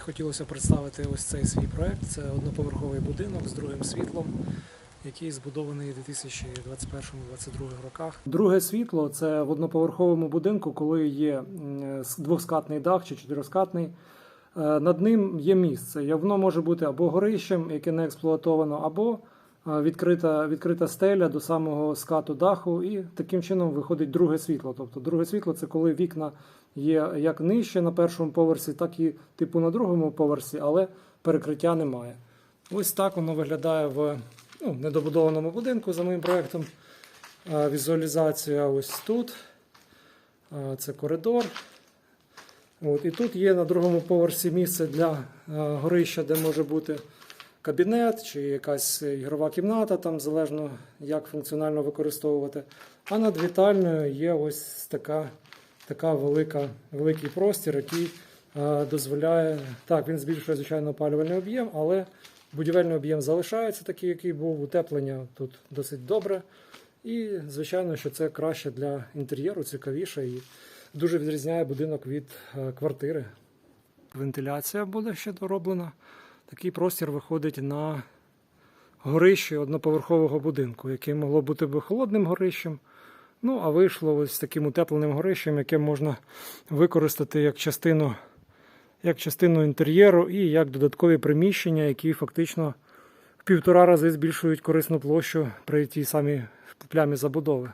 Хотілося представити ось цей свій проект. Це одноповерховий будинок з другим світлом, який збудований у 2021-2022 роках. Друге світло це в одноповерховому будинку, коли є двохскатний дах чи чотироскатний. Е, Над ним є місце. Явно може бути або горищем, яке не експлуатовано, або відкрита, відкрита стеля до самого скату даху, і таким чином виходить друге світло. Тобто, друге світло це коли вікна є як нижче на першому поверсі, так і типу на другому поверсі, але перекриття немає. Ось так воно виглядає в ну, недобудованому будинку за моїм проектом. Е, Візуалізація ось тут. Е, Це коридор. От, і тут є на другому поверсі місце для е, горища, де може бути кабінет чи якась ігрова кімната, там залежно як функціонально використовувати. А над вітальною є ось така, така велика, великий простір, який е, дозволяє. Так, він збільшує, звичайно, опалювальний об'єм, але будівельний об'єм залишається такий, який був. Утеплення тут досить добре. І, звичайно, що це краще для інтер'єру, цікавіше і дуже відрізняє будинок від е, квартири. Вентиляція буде ще дороблена. Такий простір виходить на горище одноповерхового будинку, яке могло бути би холодним горищем. Ну, а вийшло ось таким утепленим горищем, яке можна використати як частину, як частину інтер'єру і як додаткові приміщення, які фактично в півтора рази збільшують корисну площу при тій самій плямі забудови.